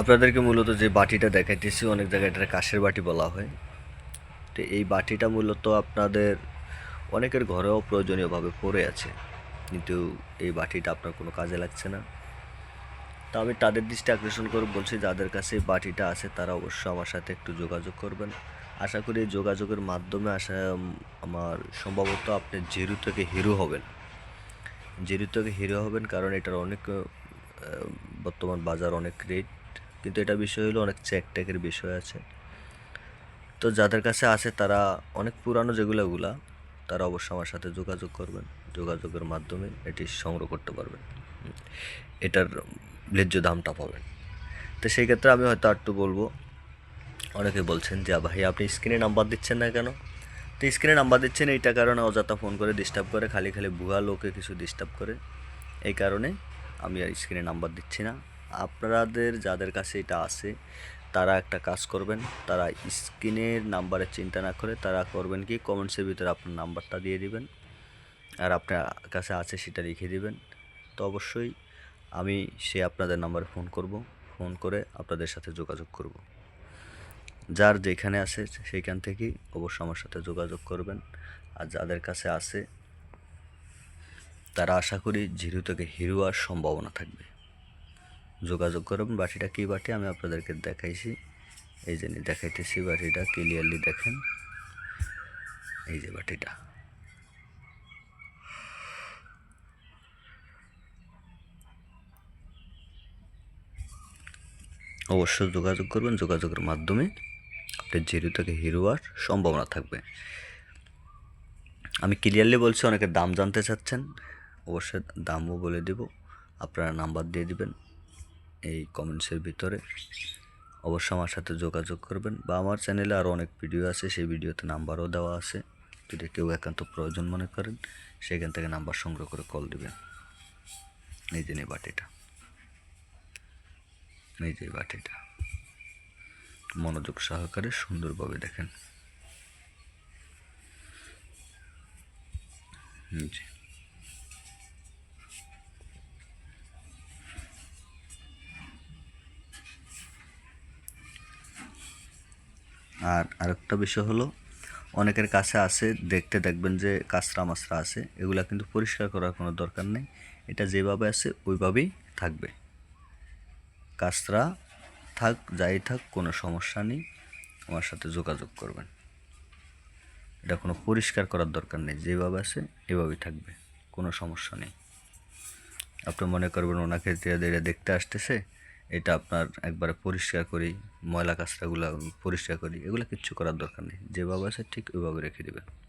আপনাদেরকে মূলত যে বাটিটা দেখাইতেছি, অনেক জায়গায় এটা কাশের বাটি বলা হয়। তো এই বাটিটা মূলত আপনাদের অনেকের ঘরেও প্রয়োজনীয়ভাবে পড়ে আছে, কিন্তু এই বাটিটা আপনার কোনো কাজে লাগছে না। তা আমি তাদের দৃষ্টি আকর্ষণ করে বলছি, যাদের কাছে বাটিটা আছে, তারা অবশ্যই আমার সাথে একটু যোগাযোগ করবেন। আশা করি এই যোগাযোগের মাধ্যমে আসা আমার সম্ভবত আপনি জিরো থেকে হিরো হবেন। জিরো থেকে হিরো হবেন কারণ এটার অনেক বর্তমান বাজার অনেক রেট। কিন্তু এটা বিষয় হলো অনেক চেক বিষয় আছে। তো যাদের কাছে আছে তারা অনেক পুরানো যেগুলোগুলা, তারা অবশ্যই আমার সাথে যোগাযোগ করবেন। যোগাযোগের মাধ্যমে এটি সংগ্রহ করতে পারবেন। এটার ন্যায্য দামটা পাবেন। তো সেই ক্ষেত্রে আমি হয়তো একটু বলব, অনেকে বলছেন যে ভাই, আপনি স্ক্রিনে নাম্বার দিচ্ছেন না কেন? তো স্ক্রিনে নাম্বার দিচ্ছেন এইটা কারণে অযথা ফোন করে ডিস্টার্ব করে, খালি খালি ভুয়া লোকে কিছু ডিস্টার্ব করে। এই কারণে আমি আর স্ক্রিনে নাম্বার দিচ্ছি না। আপনাদের যাদের কাছে এটা আছে, তারা একটা কাজ করবেন, তারা স্ক্রিনের নাম্বারের চিন্তা না করে তারা করবেন কি কমেন্টসের ভিতরে আপনার নাম্বারটা দিয়ে দিবেন, আর আপনার কাছে আছে সেটা লিখে দিবেন। তো অবশ্যই আমি সে আপনাদের নাম্বারে ফোন করব ফোন করে আপনাদের সাথে যোগাযোগ করব। যার যেখানে আছে সেইখান থেকেই অবশ্যই আমার সাথে যোগাযোগ করবেন, আর যাদের কাছে আছে, তারা আশা করি জিরো থেকে হিরো সম্ভাবনা থাকবে। যোগাযোগ করবেন বাটিটা কী বাটি আমি আপনাদেরকে দেখাইছি। এই যে নি, দেখাইতেছি বাটিটা ক্লিয়ারলি দেখেন। এই যে বাটিটা। অবশ্যই যোগাযোগ করবেন, যোগাযোগের মাধ্যমে আপনার জিরো থেকে হিরো হওয়ার সম্ভাবনা থাকবে। আমি ক্লিয়ারলি বলছি, অনেকে দাম জানতে চাচ্ছেন, অবশ্যই দামও বলে দেব, আপনারা নাম্বার দিয়ে দিবেন। এই কমেন্টসের ভিতরে। অবশ্যই আমার সাথে যোগাযোগ করবেন বা আমার চ্যানেলে আরও অনেক ভিডিও আছে, সেই ভিডিওতে নাম্বারও দেওয়া আছে। যদি কেউ একান্ত প্রয়োজন মনে করেন, সেখান থেকে নাম্বার সংগ্রহ করে কল দিবেন। এই যে এই বাটিটা। যে বাটিটা। মনোযোগ সহকারে সুন্দরভাবে দেখেন। জি। আর আরেকটা বিষয় হলো, অনেকের কাছে আছে দেখতে দেখবেন যে কাঁচরা মাছরা আছে, এগুলা কিন্তু পরিষ্কার করার কোনো দরকার নেই। এটা যেভাবে আছে, ওইভাবেই থাকবে। কাঁচরা থাক, যাই থাক, কোনো সমস্যা নেই। আমার সাথে যোগাযোগ করবেন। এটা কোনো পরিষ্কার করার দরকার নেই। যেভাবে আছে, এভাবেই থাকবে। কোনো সমস্যা নেই। আপনি মনে করবেন ওনাকে দেখতে আসতেছে এটা আপনার একবারে পরিষ্কার করি, ময়লা কাঁচরাগুলো পরিষ্কার করি, এগুলো কিচ্ছু করার দরকার নেই। যেভাবে আছে ঠিক ওইভাবে রেখে দেবেন।